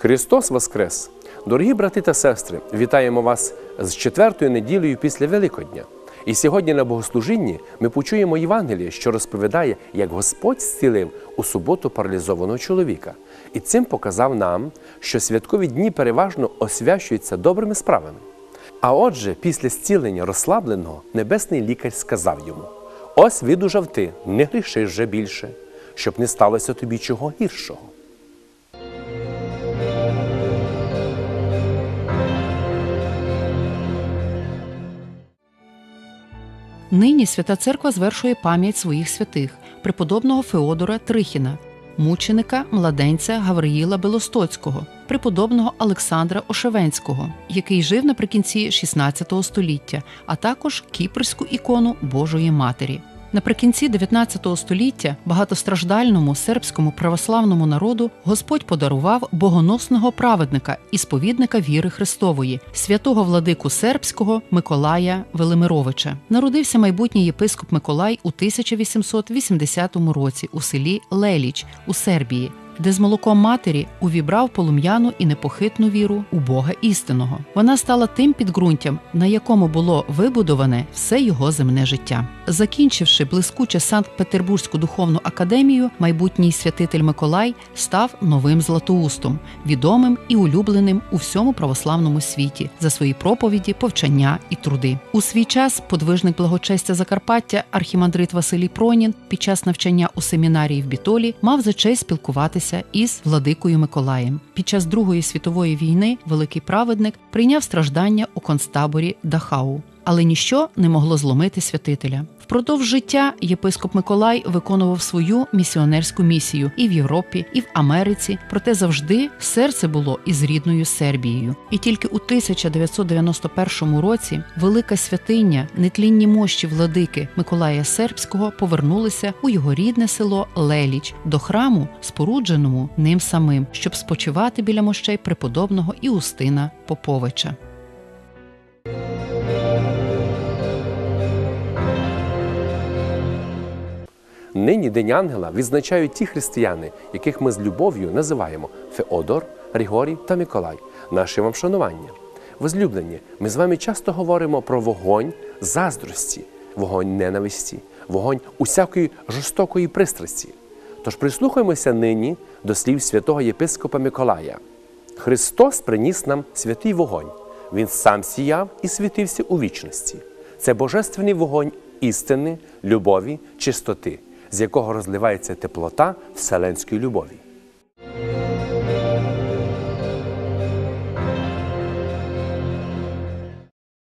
Христос Воскрес! Дорогі брати та сестри, вітаємо вас з четвертою неділею після Великодня. І сьогодні на богослужінні ми почуємо Євангеліє, що розповідає, як Господь зцілив у суботу паралізованого чоловіка, і цим показав нам, що святкові дні переважно освячуються добрими справами. А отже, після зцілення розслабленого небесний лікар сказав йому: Ось видужав ти, не гріши вже більше, щоб не сталося тобі чого гіршого. Нині Свята Церква звершує пам'ять своїх святих преподобного Феодора Трихіна, мученика младенця Гавриїла Белостоцького, преподобного Олександра Ошевенського, який жив наприкінці XVI століття, а також кіпрську ікону Божої Матері. Наприкінці 19 століття багатостраждальному сербському православному народу Господь подарував богоносного праведника і сповідника віри Христової, святого владику сербського Миколая Велимировича. Народився майбутній єпископ Миколай у 1880 році у селі Леліч у Сербії. Де з молоком матері увібрав полум'яну і непохитну віру у Бога істинного. Вона стала тим підґрунтям, на якому було вибудоване все його земне життя. Закінчивши блискуче Санкт-Петербурзьку духовну академію, майбутній святитель Миколай став новим Златоустом, відомим і улюбленим у всьому православному світі за свої проповіді, повчання і труди. У свій час подвижник благочестя Закарпаття архімандрит Василій Пронін під час навчання у семінарії в Бітолі мав за честь спілкуватися із владикою Миколаєм. Під час Другої світової війни великий праведник прийняв страждання у концтаборі Дахау. Але ніщо не могло зломити святителя. Впродовж життя єпископ Миколай виконував свою місіонерську місію і в Європі, і в Америці, проте завжди серце було із рідною Сербією. І тільки у 1991 році велика святиня, нетлінні мощі владики Миколая Сербського повернулися у його рідне село Леліч до храму, спорудженому ним самим, щоб спочивати біля мощей преподобного Іустина Поповича. Нині День Ангела відзначають ті християни, яких ми з любов'ю називаємо Феодор, Григорій та Миколай. Наше вам шанування. Возлюблені, ми з вами часто говоримо про вогонь заздрості, вогонь ненависті, вогонь усякої жорстокої пристрасті. Тож прислухаємося нині до слів святого єпископа Миколая. Христос приніс нам святий вогонь. Він сам сіяв і світився у вічності. Це божественний вогонь істини, любові, чистоти, з якого розливається теплота вселенської любові.